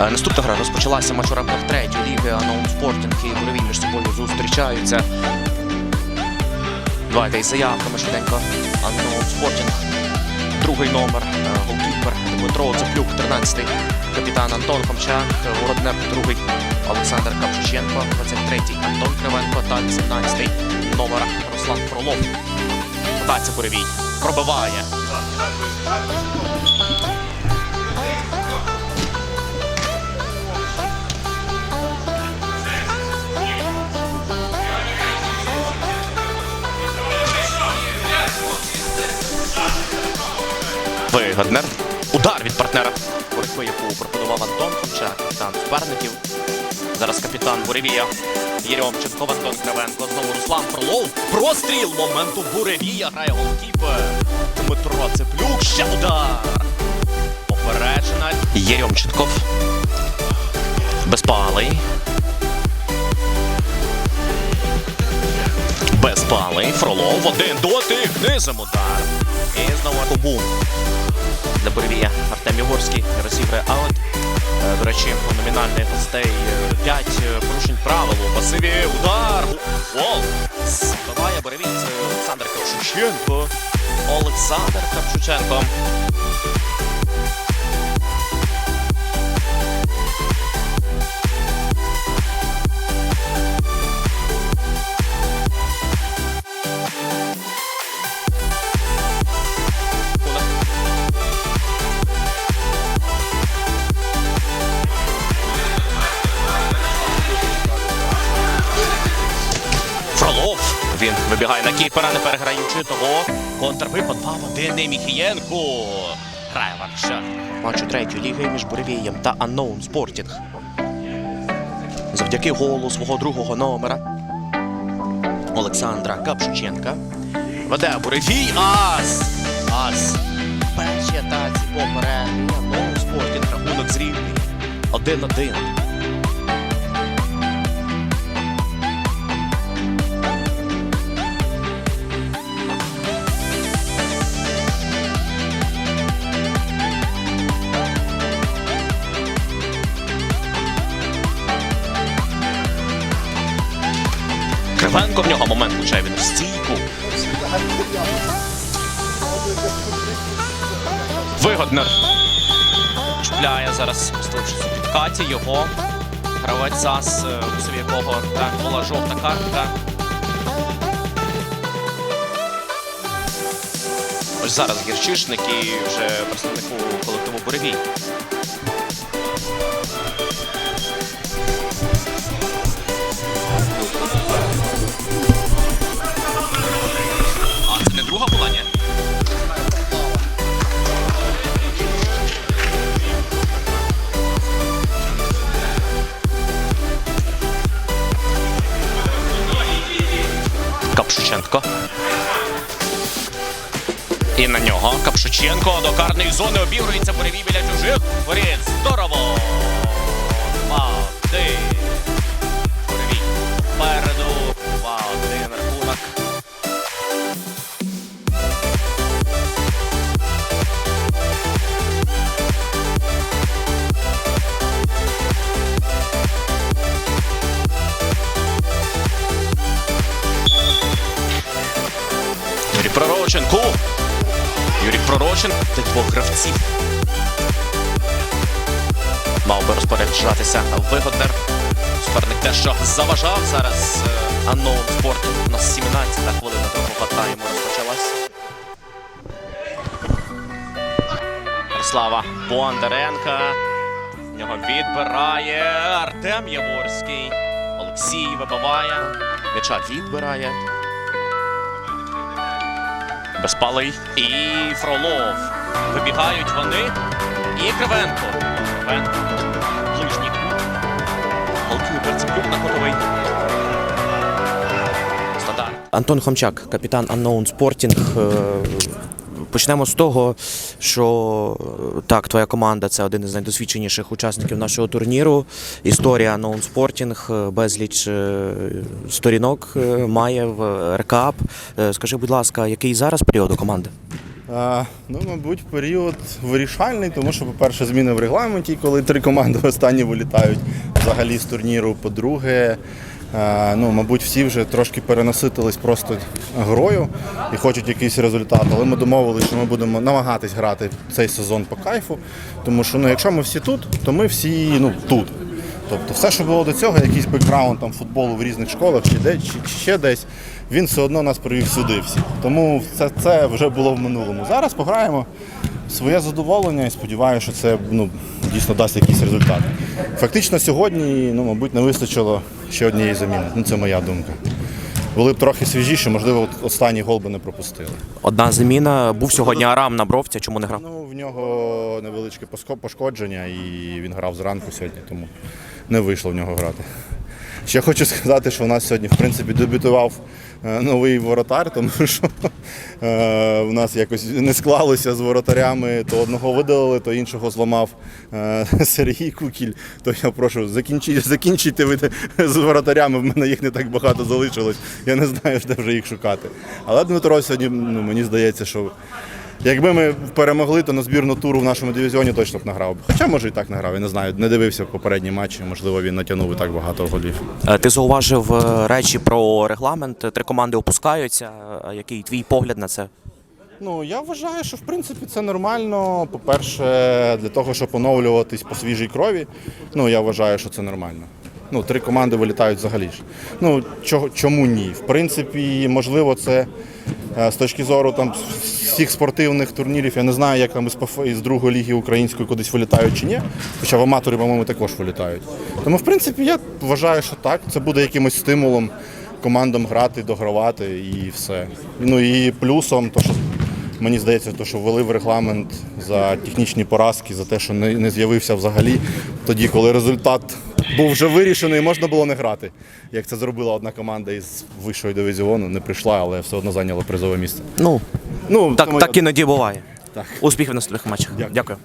Е, Наступна гра розпочалася матч у рамках третьої ліги Аноун Спортінг і Боровій між собою зустрічаються. Давайте із заявками швиденько. Аноун Спортінг. Другий номер. е, Голкіпер Дмитро Цеплюк, 13-й. Капітан Антон Хомчак, Воротнер, другий Олександр Капшиченко, 23-й Антон Кривенко та 18-й номер Руслан Фролов. Подається Боровій. Пробиває. Вигоднер. Удар від партнера. Боротьби, яку пропонував Антон Хомчак, капітан суперників. Зараз капітан Буревія. Єрьомченко, Антон Кравенко. Знову Руслан Фролов. Простріл моменту Буревія. Грає голкіпер. Дмитро Цеплюк. Ще удар. Попереджена. Єрьомченков. Безпалий. Безпалий. Фролов. Один дотик. Низом удар. І знову Кобум для Боревія Артем Єгорський розіграє аут. Е, До речі, у номінальних гостей 5 порушень правил у пасиві. Удар! Гол! Збиває Боревій. Олександр Кравчученко. Олександр Кравчученко. Він вибігає на кіпера, не переграючи того. Контрвипад 2-1 Міхієнко. Грає Варшав. Матчу третьої ліги між Буревієм та Unknown Спортінг. Завдяки голу свого другого номера Олександра Капшученка. Веде Буревій. Ас! Ас! Перші атаці попередньо. Unknown Спортінг. Рахунок зрівний. 1-1. Кривенко в нього момент влучає він стійку. Вигоднер. Чіпляє зараз, поставившись у підкаті його. Гравець ЗАС, е, у якого так була жовта картка. Ось зараз гірчишник і вже представнику колективу Буревій. Капшученко. І на нього Капшученко до карної зони обігрується Буревій біля чужих. Воріт. Здорово! Два-один. Пророченко. Юрій Пророчен тих двох гравців. Мав би розпоряджатися вигоднер. Суперник те, що заважав зараз е, Unknown Sport. У нас 17 хвилина другого тайму розпочалась. Ярослава Бондаренка. В нього відбирає Артем Яворський. Олексій вибиває. М'яча відбирає. Безпалий і Фролов. Вибігають вони. І Кривенко. Кривенко. Ближній кут. Голкіпер Цеплюк на котовий. Антон Хомчак, капітан Unknown Sporting. Почнемо з того, що е, так, твоя команда це один із найдосвідченіших учасників нашого турніру. Історія Sporting, е, безліч е, сторінок має в РКАП. Скажи, будь ласка, який зараз період у команди? А, ну, мабуть, період вирішальний, тому що, по-перше, зміни в регламенті, коли три команди останні вилітають взагалі з турніру. По-друге, ну, мабуть, всі вже трошки перенаситились просто грою і хочуть якийсь результат. Але ми домовилися, що ми будемо намагатись грати цей сезон по кайфу. Тому що ну, якщо ми всі тут, то ми всі ну, тут. Тобто все, що було до цього, якийсь бекграунд там футболу в різних школах чи, де, чи, чи ще десь, він все одно нас привів сюди всі. Тому це, це вже було в минулому. Зараз пограємо своє задоволення і сподіваюся, що це ну, дійсно дасть якийсь результат. Фактично сьогодні, ну, мабуть, не вистачило ще однієї заміни. Ну, це моя думка. Були б трохи свіжіші, можливо, останній гол би не пропустили. Одна заміна. Був сьогодні Арам на бровця, чому не грав? Ну, в нього невеличке пошкодження, і він грав зранку сьогодні, тому не вийшло в нього грати. Ще хочу сказати, що у нас сьогодні, в принципі, дебютував новий воротар, тому що е, в нас якось не склалося з воротарями. То одного видалили, то іншого зламав е, Сергій Кукіль. То я прошу, закінчіть, ви з воротарями, в мене їх не так багато залишилось. Я не знаю, де вже їх шукати. Але Дмитро сьогодні, ну, мені здається, що Якби ми перемогли, то на збірну туру в нашому дивізіоні точно б награв. би. Хоча може і так награв, я не знаю, не дивився попередні матчі, можливо, він натягнув і так багато голів. Е, Ти зауважив е, речі про регламент. Три команди опускаються. Е, Який твій погляд на це? Ну, я вважаю, що в принципі це нормально. По-перше, для того, щоб оновлюватись по свіжій крові, ну я вважаю, що це нормально. Ну, три команди вилітають взагалі ж. Ну, чому ні? В принципі, можливо, це е, з точки зору там всіх спортивних турнірів. Я не знаю, як там із, із другої ліги української кудись вилітають чи ні. Хоча в аматорі, по-моєму, також вилітають. Тому, в принципі, я вважаю, що так. Це буде якимось стимулом командам грати, догравати і все. Ну і плюсом, то що Мені здається, то, що ввели в регламент за технічні поразки, за те, що не, не з'явився взагалі тоді, коли результат був вже вирішений, можна було не грати. Як це зробила одна команда із вищого дивізіону, не прийшла, але все одно зайняла призове місце. Ну Ну, так, тому... так іноді буває. Так. Успіхів в наступних матчах. Дякую. Дякую.